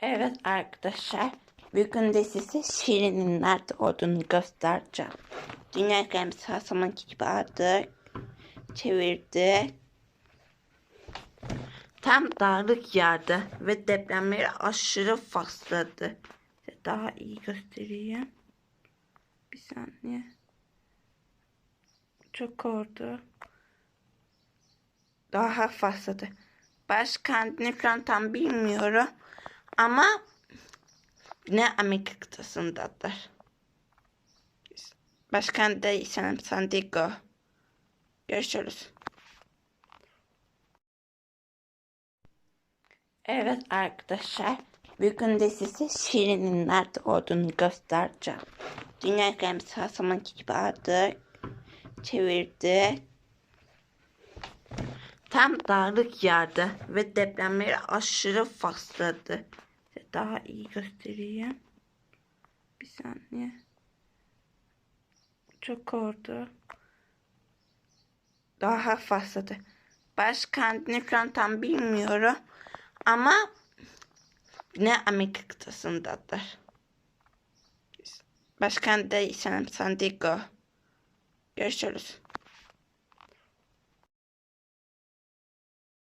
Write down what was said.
Evet arkadaşlar, bugün de size Şirin'in nerede olduğunu göstereceğim. Dünya gemisi her zamanki gibi aldık, çevirdik. Tam dağlık yerde ve depremleri aşırı fazladı. Daha iyi göstereyim. Bir saniye. Çok oldu. Daha fazladı. Başkentini falan tam bilmiyorum. Ama ne Amerika kıtasındadır. De sanırım San Diego. Görüşürüz. Evet arkadaşlar. Bugün de size Şirin'in nerede olduğunu göstereceğim. Dünya gemisi her zamanki gibi aldık. Çevirdik. Tam dağlık yerde ve depremleri aşırı fazladı. Size Daha iyi göstereyim. Bir saniye. Çok oldu. Daha fazladı. Başkentini falan tam bilmiyorum. Ama ne Amerika kıtasındadır. Başkent de San Diego. Görüşürüz.